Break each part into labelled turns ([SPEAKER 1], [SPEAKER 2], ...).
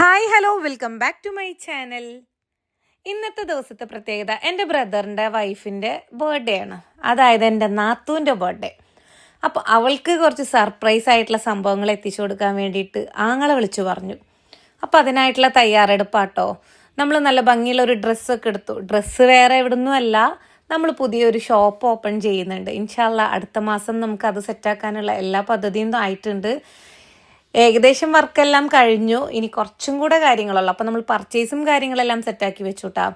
[SPEAKER 1] Hi hello welcome back to my channel. ഇന്നത്തെ ദിവസത്തെ പ്രത്യേകത എന്റെ ബ്രദറിന്റെ വൈഫിന്റെ ബർത്ത്ഡേ ആണ്. അതായത് എന്റെ നാത്തൂന്റെ ബർത്ത്ഡേ. അപ്പോൾ അവൾക്ക് കുറച്ച് സർപ്രൈസ് ആയിട്ടുള്ള സംഭവങ്ങൾ എത്തിച്ചു കൊടുക്കാൻ വേണ്ടിയിട്ട് ആങ്ങളെ വിളിച്ചു പറഞ്ഞു. അപ്പോൾ അതിനായിട്ടുള്ള തയ്യാറെടുപ്പാട്ടോ. നമ്മൾ നല്ല ഭംഗിയുള്ള ഒരു ഡ്രസ്സൊക്കെ എടുത്തു. ഡ്രസ്സ് വേറെ എവിടുന്നും അല്ല നമ്മൾ പുതിയൊരു ഷോപ്പ് ഓപ്പൺ ചെയ്യുന്നുണ്ട്. ഇൻഷാല്ല അടുത്ത മാസം നമുക്ക് അത് സെറ്റാക്കാനുള്ള എല്ലാ പദ്ധതിയും ആയിട്ടുണ്ട്. ഏകദേശം വർക്കെല്ലാം കഴിഞ്ഞു. ഇനി കുറച്ചും കൂടെ കാര്യങ്ങളുള്ളൂ. അപ്പം നമ്മൾ പർച്ചേസും കാര്യങ്ങളെല്ലാം സെറ്റാക്കി വെച്ചു കേട്ടോ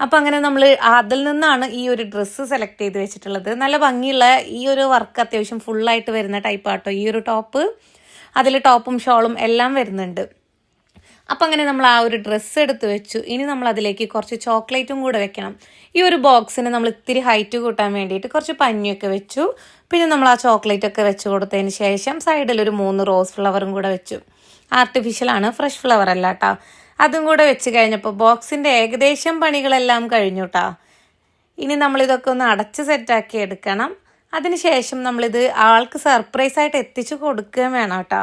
[SPEAKER 1] അപ്പം അങ്ങനെ നമ്മൾ അതിൽ നിന്നാണ് ഈ ഒരു ഡ്രസ്സ് സെലക്ട് ചെയ്ത് വെച്ചിട്ടുള്ളത്. നല്ല ഭംഗിയുള്ള ഈ ഒരു വർക്ക് അത്യാവശ്യം ഫുള്ളായിട്ട് വരുന്ന ടൈപ്പ് ആട്ടോ. ഈ ഒരു ടോപ്പ് അതിൽ ടോപ്പും ഷോളും എല്ലാം വരുന്നുണ്ട്. അപ്പം അങ്ങനെ നമ്മൾ ആ ഒരു ഡ്രസ്സ് എടുത്ത് വെച്ചു. ഇനി നമ്മൾ അതിലേക്ക് കുറച്ച് ചോക്ലേറ്റും കൂടെ വെക്കണം. ഈ ഒരു ബോക്സിന് നമ്മൾ ഇത്തിരി ഹൈറ്റ് കൂട്ടാൻ വേണ്ടിയിട്ട് കുറച്ച് പഞ്ഞിയൊക്കെ വെച്ചു. പിന്നെ നമ്മൾ ആ ചോക്ലേറ്റ് ഒക്കെ വെച്ച് കൊടുത്തതിന് ശേഷം സൈഡിൽ ഒരു മൂന്ന് റോസ് ഫ്ലവറും കൂടെ വെച്ചു. ആർട്ടിഫിഷ്യൽ ആണ് ഫ്രഷ് ഫ്ലവർ അല്ല കേട്ടോ അതും കൂടെ വെച്ച് കഴിഞ്ഞപ്പോൾ ബോക്സിന്റെ ഏകദേശം പണികളെല്ലാം കഴിഞ്ഞു കേട്ടോ ഇനി നമ്മളിതൊക്കെ ഒന്ന് അടച്ച് സെറ്റാക്കി എടുക്കണം. അതിനുശേഷം നമ്മളിത് ആൾക്ക് സർപ്രൈസായിട്ട് എത്തിച്ചു കൊടുക്കുകയും വേണം കേട്ടോ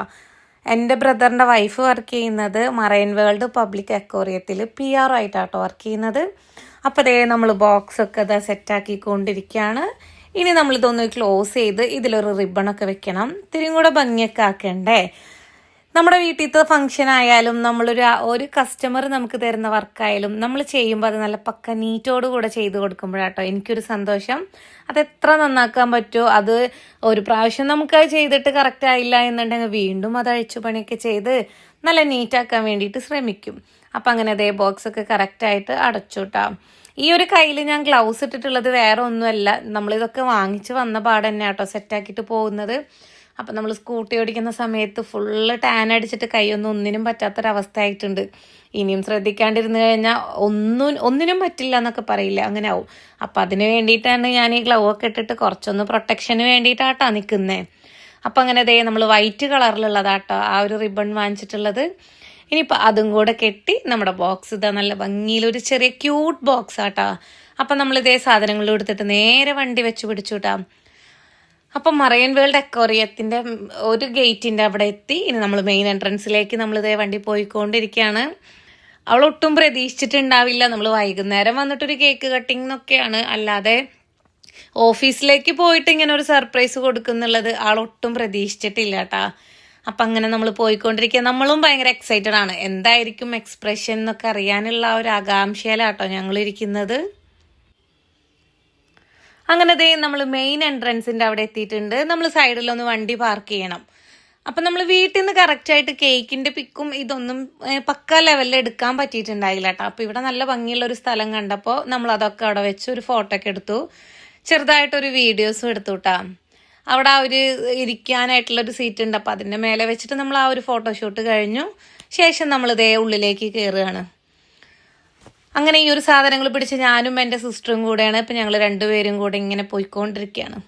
[SPEAKER 1] എന്റെ ബ്രദറിന്റെ വൈഫ് വർക്ക് ചെയ്യുന്നത് മറൈൻ വേൾഡ് പബ്ലിക് അക്വോറിയത്തിൽ പി ആർ ആയിട്ടാട്ടോ വർക്ക് ചെയ്യുന്നത്. അപ്പോൾ അതേ നമ്മൾ ബോക്സ് ഒക്കെ ഇതാ സെറ്റാക്കിക്കൊണ്ടിരിക്കുകയാണ് ഇനി നമ്മളിതൊന്ന് ക്ലോസ് ചെയ്ത് ഇതിലൊരു റിബണൊക്കെ വെക്കണം. ഇത്തിരിയും കൂടെ ഭംഗിയൊക്കെ ആക്കണ്ടേ? നമ്മുടെ വീട്ടിലത്തെ ഫംഗ്ഷൻ ആയാലും നമ്മളൊരു ഒരു കസ്റ്റമർ നമുക്ക് തരുന്ന വർക്കായാലും നമ്മൾ ചെയ്യുമ്പോൾ അത് നല്ല പക്ക നീറ്റോട് കൂടെ ചെയ്ത് കൊടുക്കുമ്പോഴാട്ടോ എനിക്കൊരു സന്തോഷം. അത് എത്ര നന്നാക്കാൻ പറ്റുമോ അത് ഒരു പ്രാവശ്യം നമുക്ക് അത് ചെയ്തിട്ട് കറക്റ്റ് ആയില്ല എന്നുണ്ടെങ്കിൽ വീണ്ടും അത് അഴിച്ചു പണിയൊക്കെ ചെയ്ത് നല്ല നീറ്റാക്കാൻ വേണ്ടിയിട്ട് ശ്രമിക്കും. അപ്പം അങ്ങനെ അതേ ബോക്സ് ഒക്കെ കറക്റ്റായിട്ട് അടച്ചുട്ടാ. ഈ ഒരു കയ്യിൽ ഞാൻ ഗ്ലൗസ് ഇട്ടിട്ടുള്ളത് വേറെ ഒന്നുമല്ല. നമ്മളിതൊക്കെ വാങ്ങിച്ച് വന്ന പാട് തന്നെ കേട്ടോ സെറ്റാക്കിയിട്ട് പോകുന്നത്. അപ്പം നമ്മൾ സ്കൂട്ടി ഓടിക്കുന്ന സമയത്ത് ഫുള്ള് ടാൻ അടിച്ചിട്ട് കൈയൊന്നും ഒന്നിനും പറ്റാത്തൊരവസ്ഥ ആയിട്ടുണ്ട് ഇനിയും ശ്രദ്ധിക്കാണ്ടിരുന്നു കഴിഞ്ഞാൽ ഒന്നും ഒന്നിനും പറ്റില്ല എന്നൊക്കെ പറയില്ല അങ്ങനെ ആവും അപ്പം അതിന് വേണ്ടിയിട്ടാണ് ഞാൻ ഈ ഗ്ലൗ ഒക്കെ ഇട്ടിട്ട് കുറച്ചൊന്ന് പ്രൊട്ടക്ഷന് വേണ്ടിയിട്ടാട്ടോ നിൽക്കുന്നത് അപ്പം അങ്ങനെ ദേ നമ്മൾ വൈറ്റ് കളറിലുള്ളതാട്ടോ ആ ഒരു റിബൺ വാങ്ങിച്ചിട്ടുള്ളത്. ഇനിയിപ്പോൾ അതും കൂടെ കെട്ടി നമ്മുടെ ബോക്സ് ഇതാ നല്ല ഭംഗിയിലൊരു ചെറിയ ക്യൂട്ട് ബോക്സ് ആട്ടാ. അപ്പം നമ്മൾ ഇതേ സാധനങ്ങൾ എടുത്തിട്ട് നേരെ വണ്ടി വെച്ച് പിടിച്ചു അപ്പം മറയൻ വേൾഡ് അക്വറിയത്തിന്റെ ഒരു ഗേറ്റിന്റെ അവിടെ എത്തി. ഇനി നമ്മൾ മെയിൻ എൻട്രൻസിലേക്ക് നമ്മൾ ഇതേ വണ്ടി പോയിക്കൊണ്ടിരിക്കുകയാണ് അവൾ ഒട്ടും പ്രതീക്ഷിച്ചിട്ടുണ്ടാവില്ല. നമ്മൾ വൈകുന്നേരം വന്നിട്ടൊരു കേക്ക് കട്ടിംഗ് എന്നൊക്കെയാണ് അല്ലാതെ ഓഫീസിലേക്ക് പോയിട്ട് ഇങ്ങനെ ഒരു സർപ്രൈസ് കൊടുക്കുന്നുള്ളത് ആളൊട്ടും പ്രതീക്ഷിച്ചിട്ടില്ല കേട്ടാ അപ്പം അങ്ങനെ നമ്മൾ പോയിക്കൊണ്ടിരിക്കുക നമ്മളും ഭയങ്കര എക്സൈറ്റഡ് ആണ്. എന്തായിരിക്കും എക്സ്പ്രഷൻ എന്നൊക്കെ അറിയാനുള്ള ഒരു ആകാംക്ഷയിലാട്ടോ ഞങ്ങൾ ഇരിക്കുന്നത് അങ്ങനെ ദേ നമ്മൾ മെയിൻ എൻട്രൻസിന്റെ അവിടെ എത്തിയിട്ടുണ്ട്. നമ്മൾ സൈഡിലൊന്ന് വണ്ടി പാർക്ക് ചെയ്യണം. അപ്പം നമ്മൾ വീട്ടിൽ നിന്ന് കറക്റ്റായിട്ട് കേക്കിന്റെ പിക്കും ഇതൊന്നും പക്ക ലെവലിൽ എടുക്കാൻ പറ്റിയിട്ടുണ്ടായില്ല കേട്ടോ അപ്പോൾ ഇവിടെ നല്ല ഭംഗിയുള്ള ഒരു സ്ഥലം കണ്ടപ്പോൾ നമ്മൾ അതൊക്കെ അവിടെ വെച്ച് ഒരു ഫോട്ടോ ഒക്കെ എടുത്തു. ചെറുതായിട്ടൊരു വീഡിയോസും എടുത്തു കേട്ടോ അവിടെ ആ ഒരു ഇരിക്കാനായിട്ടുള്ള ഒരു സീറ്റ് ഉണ്ട്. അപ്പോൾ അതിന്റെ മേലെ വെച്ചിട്ട് നമ്മൾ ആ ഒരു ഫോട്ടോഷൂട്ട് കഴിഞ്ഞു. ശേഷം നമ്മൾ ഇതേ ഉള്ളിലേക്ക് കയറുകയാണ് അങ്ങനെ ഈ ഒരു സാധനങ്ങൾ പിടിച്ച് ഞാനും എന്റെ സിസ്റ്ററും കൂടെയാണ്. ഇപ്പം ഞങ്ങൾ രണ്ടുപേരും കൂടെ ഇങ്ങനെ പോയിക്കൊണ്ടിരിക്കുകയാണ്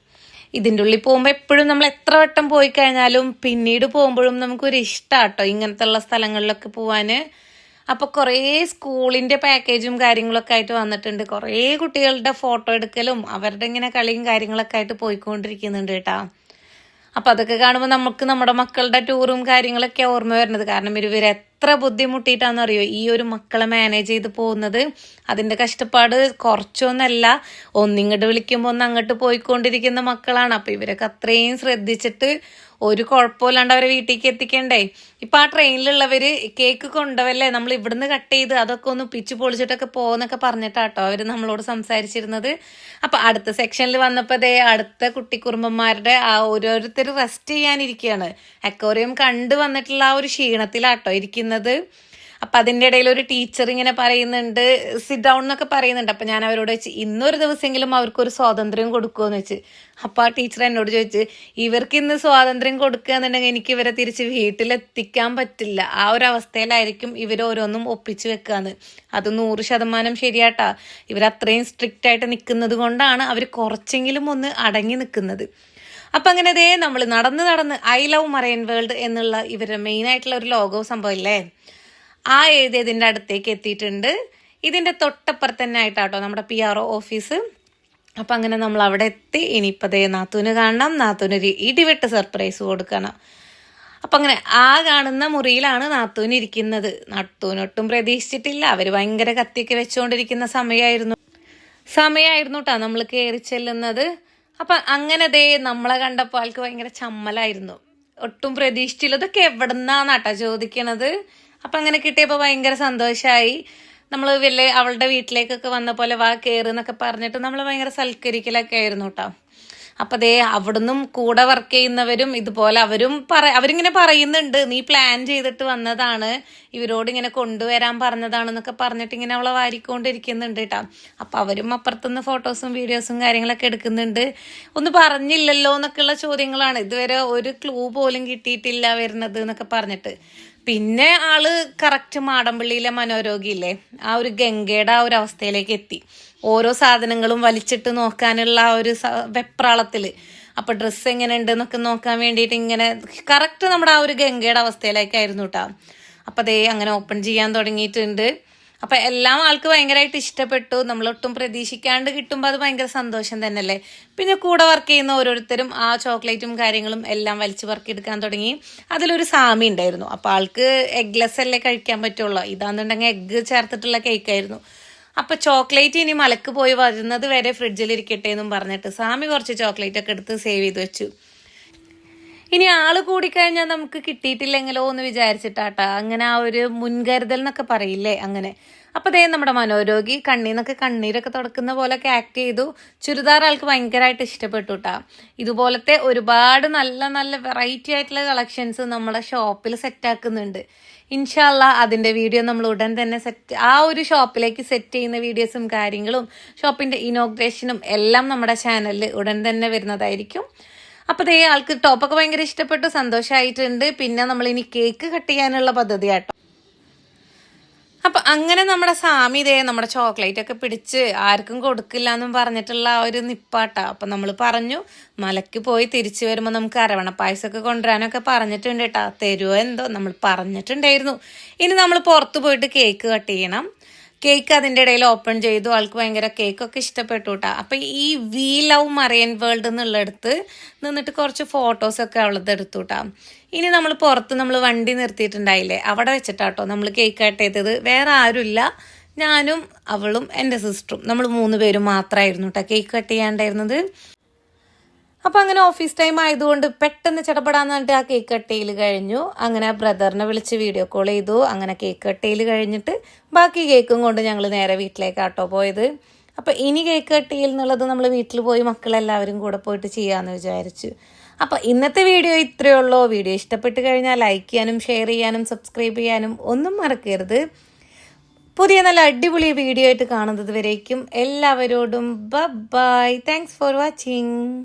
[SPEAKER 1] ഇതിന്റെ ഉള്ളിൽ പോകുമ്പോൾ എപ്പോഴും നമ്മൾ എത്ര വട്ടം പോയി കഴിഞ്ഞാലും പിന്നീട് പോകുമ്പോഴും നമുക്കൊരു ഇഷ്ടമാട്ടോ ഇങ്ങനത്തെ ഉള്ള സ്ഥലങ്ങളിലൊക്കെ പോവാൻ അപ്പോൾ കുറേ സ്കൂളിന്റെ പാക്കേജും കാര്യങ്ങളൊക്കെ ആയിട്ട് വന്നിട്ടുണ്ട്. കുറേ കുട്ടികളുടെ ഫോട്ടോ എടുക്കലും അവരുടെ ഇങ്ങനെ കളിയും കാര്യങ്ങളൊക്കെ ആയിട്ട് പോയിക്കൊണ്ടിരിക്കുന്നുണ്ട് കേട്ടോ. അപ്പം അതൊക്കെ കാണുമ്പോൾ നമുക്ക് നമ്മുടെ മക്കളുടെ ടൂറും കാര്യങ്ങളൊക്കെ ഓർമ്മ വരുന്നത്. കാരണം ഇവർ എത്ര ബുദ്ധിമുട്ടിയിട്ടാണെന്നറിയോ ഈ ഒരു മക്കളെ മാനേജ് ചെയ്ത് പോകുന്നത്? അതിന്റെ കഷ്ടപ്പാട് കുറച്ചൊന്നല്ല. ഒന്നിങ്ങോട്ട് വിളിക്കുമ്പോൾ ഒന്ന് അങ്ങോട്ട് പോയിക്കൊണ്ടിരിക്കുന്ന മക്കളാണ്. അപ്പം ഇവരൊക്കെ അത്രയും ശ്രദ്ധിച്ചിട്ട് ഒരു കുഴപ്പമില്ലാണ്ട് അവരെ വീട്ടിലേക്ക് എത്തിക്കണ്ടേ? ഇപ്പം ആ ട്രെയിനിലുള്ളവർ കേക്ക് കൊണ്ടവല്ലേ നമ്മൾ ഇവിടുന്ന് കട്ട് ചെയ്ത് അതൊക്കെ ഒന്ന് പിച്ച് പൊളിച്ചിട്ടൊക്കെ പോകുന്നൊക്കെ പറഞ്ഞിട്ടാട്ടോ അവർ നമ്മളോട് സംസാരിച്ചിരുന്നത്. അപ്പം അടുത്ത സെക്ഷനിൽ വന്നപ്പോൾ ദേ അടുത്ത കുട്ടിക്കുറുമ്പന്മാരുടെ ആ ഓരോരുത്തർ റെസ്റ്റ് ചെയ്യാനിരിക്കുകയാണ് അക്കോറിയം കണ്ടു വന്നിട്ടുള്ള ആ ഒരു ക്ഷീണത്തിലാട്ടോ ഇരിക്കുന്നത്. അപ്പം അതിന്റെ ഇടയിൽ ഒരു ടീച്ചർ ഇങ്ങനെ പറയുന്നുണ്ട് സിറ്റ് ഡൗൺ എന്നൊക്കെ പറയുന്നുണ്ട്. അപ്പം ഞാൻ അവരോട് വെച്ച് ഇന്നൊരു ദിവസമെങ്കിലും അവർക്കൊരു സ്വാതന്ത്ര്യം കൊടുക്കുമെന്ന് വെച്ച് അപ്പം ആ ടീച്ചർ എന്നോട് ചോദിച്ച് ഇവർക്ക് ഇന്ന് സ്വാതന്ത്ര്യം കൊടുക്കുക എന്നുണ്ടെങ്കിൽ എനിക്ക് ഇവരെ തിരിച്ച് വീട്ടിലെത്തിക്കാൻ പറ്റില്ല. ആ ഒരു അവസ്ഥയിലായിരിക്കും ഇവർ ഓരോന്നും ഒപ്പിച്ച് വെക്കാന്ന്. അത് നൂറ് ശതമാനം ശരിയാട്ടാ. ഇവർ അത്രയും സ്ട്രിക്റ്റ് ആയിട്ട് നിൽക്കുന്നത് കൊണ്ടാണ് അവർ കുറച്ചെങ്കിലും ഒന്ന് അടങ്ങി നിൽക്കുന്നത്. അപ്പം അങ്ങനെ ദേ നമ്മൾ നടന്ന് നടന്ന് ഐ ലവ് മറൈൻ വേൾഡ് എന്നുള്ള ഇവരുടെ മെയിൻ ആയിട്ടുള്ള ഒരു ലോഗോ സംഭവമില്ലേ? ആ എഴുതിയതിന്റെ അടുത്തേക്ക് എത്തിയിട്ടുണ്ട്. ഇതിന്റെ തൊട്ടപ്പുറത്ത് തന്നെ ആയിട്ടാട്ടോ നമ്മുടെ പി ആർ ഒ ഓഫീസ് അപ്പം അങ്ങനെ നമ്മൾ അവിടെ എത്തി. ഇനിയിപ്പോൾ ദേ നാത്തൂന് കാണണം. നാത്തൂന് ഒരു ഇടിവെട്ട് സർപ്രൈസ് കൊടുക്കണം. അപ്പം അങ്ങനെ ആ കാണുന്ന മുറിയിലാണ് നാത്തൂൻ ഇരിക്കുന്നത്. നാത്തൂനൊട്ടും പ്രതീക്ഷിച്ചിട്ടില്ല. അവർ ഭയങ്കര കത്തിയൊക്കെ വെച്ചുകൊണ്ടിരിക്കുന്ന സമയമായിരുന്നു സമയമായിരുന്നു കേട്ടോ നമ്മൾ കയറി ചെല്ലുന്നത്. അപ്പം അങ്ങനെ ദേ നമ്മളെ കണ്ടപ്പോൾ ആൾക്ക് ഭയങ്കര ചമ്മലായിരുന്നു. ഒട്ടും പ്രതീക്ഷിച്ചില്ല. ഇതൊക്കെ എവിടുന്നാന്നാട്ടാ ചോദിക്കണത്? അപ്പം അങ്ങനെ കിട്ടിയപ്പോൾ ഭയങ്കര സന്തോഷമായി നമ്മൾ വലിയ അവളുടെ വീട്ടിലേക്കൊക്കെ വന്ന പോലെ വാ കയറുന്നൊക്കെ പറഞ്ഞിട്ട് നമ്മൾ ഭയങ്കര സൽക്കരിക്കലൊക്കെ ആയിരുന്നു കേട്ടോ അപ്പൊ അതേ അവിടുന്നും കൂടെ വർക്ക് ചെയ്യുന്നവരും ഇതുപോലെ അവരും പറ അവരിങ്ങനെ പറയുന്നുണ്ട് നീ പ്ലാൻ ചെയ്തിട്ട് വന്നതാണ് ഇവരോട് ഇങ്ങനെ കൊണ്ടുവരാൻ പറഞ്ഞതാണെന്നൊക്കെ പറഞ്ഞിട്ട് ഇങ്ങനെ അവളെ വാരിക്കൊണ്ടിരിക്കുന്നുണ്ട് കേട്ടോ അപ്പൊ അവരും അപ്പുറത്തുനിന്ന് ഫോട്ടോസും വീഡിയോസും കാര്യങ്ങളൊക്കെ എടുക്കുന്നുണ്ട്. ഒന്ന് പറഞ്ഞില്ലല്ലോ എന്നൊക്കെയുള്ള ചോദ്യങ്ങളാണ്. ഇതുവരെ ഒരു ക്ലൂ പോലും കിട്ടിയിട്ടില്ല വരുന്നത് എന്നൊക്കെ പറഞ്ഞിട്ട്. പിന്നെ ആൾ കറക്റ്റ് മാടമ്പള്ളിയിലെ മനോരോഗിയില്ലേ? ആ ഒരു ഗംഗയുടെ ആ ഒരു അവസ്ഥയിലേക്ക് എത്തി. ഓരോ സാധനങ്ങളും വലിച്ചിട്ട് നോക്കാനുള്ള ആ ഒരു വെപ്രാളത്തിൽ അപ്പൊ ഡ്രസ്സ് എങ്ങനെ ഉണ്ട് എന്നൊക്കെ നോക്കാൻ വേണ്ടിയിട്ട് ഇങ്ങനെ കറക്റ്റ് നമ്മുടെ ആ ഒരു ഗംഗയുടെ അവസ്ഥയിലേക്കായിരുന്നു കേട്ടോ അപ്പൊ അതേ അങ്ങനെ ഓപ്പൺ ചെയ്യാൻ തുടങ്ങിയിട്ടുണ്ട്. അപ്പൊ എല്ലാം ആൾക്ക് ഭയങ്കരമായിട്ട് ഇഷ്ടപ്പെട്ടു. നമ്മളൊട്ടും പ്രതീക്ഷിക്കാണ്ട് കിട്ടുമ്പോൾ അത് ഭയങ്കര സന്തോഷം തന്നെയല്ലേ? പിന്നെ കൂടെ വർക്ക് ചെയ്യുന്ന ഓരോരുത്തരും ആ ചോക്ലേറ്റും കാര്യങ്ങളും എല്ലാം വലിച്ചു എടുക്കാൻ തുടങ്ങി. അതിലൊരു സാമി ഉണ്ടായിരുന്നു. അപ്പൊ ആൾക്ക് എഗ്ലെസ് അല്ലേ കഴിക്കാൻ പറ്റുള്ളൂ. ഇതാന്നുണ്ടെങ്കിൽ എഗ്ഗ് ചേർത്തിട്ടുള്ള കേക്കായിരുന്നു അപ്പൊ ചോക്ലേറ്റ് ഇനി മലക്ക് പോയി വരുന്നത് വരെ ഫ്രിഡ്ജിൽ ഇരിക്കട്ടെ എന്നും പറഞ്ഞിട്ട് സാമി കുറച്ച് ചോക്ലേറ്റ് ഒക്കെ എടുത്ത് സേവ് ചെയ്ത് വെച്ചു. ഇനി ആൾ കൂടിക്കഴിഞ്ഞാൽ നമുക്ക് കിട്ടിയിട്ടില്ലെങ്കിലോ എന്ന് വിചാരിച്ചിട്ടാട്ടാ. അങ്ങനെ ആ ഒരു മുൻകരുതൽ എന്നൊക്കെ പറയില്ലേ അങ്ങനെ. അപ്പൊ ദേ നമ്മുടെ മനോരോഗി കണ്ണീന്നൊക്കെ കണ്ണീരൊക്കെ തുടക്കുന്ന പോലൊക്കെ ആക്ട് ചെയ്തു. ചുരിദാർ ആൾക്ക് ഭയങ്കരമായിട്ട് ഇഷ്ടപ്പെട്ടു കേട്ടാ ഇതുപോലത്തെ ഒരുപാട് നല്ല നല്ല വെറൈറ്റി ആയിട്ടുള്ള കളക്ഷൻസ് നമ്മുടെ ഷോപ്പിൽ സെറ്റ് ആക്കുന്നുണ്ട്. ഇൻഷാല്ല അതിന്റെ വീഡിയോ നമ്മൾ ഉടൻ തന്നെ സെറ്റ് ആ ഒരു ഷോപ്പിലേക്ക് സെറ്റ് ചെയ്യുന്ന വീഡിയോസും കാര്യങ്ങളും ഷോപ്പിന്റെ ഇനോഗ്രേഷനും എല്ലാം നമ്മുടെ ചാനലിൽ ഉടൻ തന്നെ വരുന്നതായിരിക്കും. അപ്പോൾ ദേ ആൾക്ക് ടോപ്പൊക്കെ ഭയങ്കര ഇഷ്ടപ്പെട്ടു സന്തോഷമായിട്ടുണ്ട് പിന്നെ നമ്മൾ ഇനി കേക്ക് കട്ട് ചെയ്യാനുള്ള പദ്ധതി അപ്പൊ അങ്ങനെ നമ്മുടെ സാമി ദേ നമ്മുടെ ചോക്ലേറ്റ് ഒക്കെ പിടിച്ച് ആർക്കും കൊടുക്കില്ല എന്നും പറഞ്ഞിട്ടുള്ള ആ ഒരു നിപ്പാട്ടാ. അപ്പൊ നമ്മൾ പറഞ്ഞു മലയ്ക്ക് പോയി തിരിച്ചു വരുമ്പോൾ നമുക്ക് അരവണ പായസമൊക്കെ കൊണ്ടുവരാനൊക്കെ പറഞ്ഞിട്ടുണ്ട് കേട്ടാ തരുമോ എന്തോ നമ്മൾ പറഞ്ഞിട്ടുണ്ടായിരുന്നു. ഇനി നമ്മൾ പുറത്ത് പോയിട്ട് കേക്ക് കട്ട് ചെയ്യണം. കേക്ക് അതിന്റെ ഇടയിൽ ഓപ്പൺ ചെയ്തു. ആൾക്ക് ഭയങ്കര കേക്കൊക്കെ ഇഷ്ടപ്പെട്ടു കേട്ടോ അപ്പം ഈ വി ലവ് മറിയൻ വേൾഡ് എന്നുള്ളിടത്ത് നിന്നിട്ട് കുറച്ച് ഫോട്ടോസൊക്കെ അവളത് എടുത്തു കേട്ടോ ഇനി നമ്മൾ പുറത്ത് നമ്മൾ വണ്ടി നിർത്തിയിട്ടുണ്ടായില്ലേ? അവിടെ വെച്ചിട്ടാട്ടോ നമ്മൾ കേക്ക് കട്ട് ചെയ്തത്. വേറെ ആരുമില്ല. ഞാനും അവളും എന്റെ സിസ്റ്ററും. നമ്മൾ മൂന്ന് പേരും മാത്രമായിരുന്നു കേട്ടോ കേക്ക് കട്ട് ചെയ്യാണ്ടായിരുന്നത്. അപ്പൊ അങ്ങനെ ഓഫീസ് ടൈം ആയതുകൊണ്ട് പെട്ടെന്ന് ചടപടാന്ന് പറഞ്ഞിട്ട് ആ കേക്ക് കട്ടയിൽ കഴിഞ്ഞു. അങ്ങനെ ബ്രദറിനെ വിളിച്ച് വീഡിയോ കോൾ ചെയ്തു. അങ്ങനെ കേക്ക് കട്ടയിൽ കഴിഞ്ഞിട്ട് ബാക്കി കേക്കും കൊണ്ട് ഞങ്ങൾ നേരെ വീട്ടിലേക്ക് ആട്ടോ പോയത്. അപ്പൊ ഇനി കേക്ക് കട്ടിയിൽ എന്നുള്ളത് നമ്മൾ വീട്ടിൽ പോയി മക്കളെല്ലാവരും കൂടെ പോയിട്ട് ചെയ്യാന്ന് വിചാരിച്ചു. അപ്പൊ ഇന്നത്തെ വീഡിയോ ഇത്രയേ ഉള്ളൂ. വീഡിയോ ഇഷ്ടപ്പെട്ട് കഴിഞ്ഞാൽ ലൈക്ക് ചെയ്യാനും ഷെയർ ചെയ്യാനും സബ്സ്ക്രൈബ് ചെയ്യാനും ഒന്നും മറക്കരുത്. പുതിയ നല്ല അടിപൊളി വീഡിയോ ആയിട്ട് കാണുന്നത് വരേക്കും. എല്ലാവരോടും ബൈ താങ്ക്സ് ഫോർ വാച്ചിങ്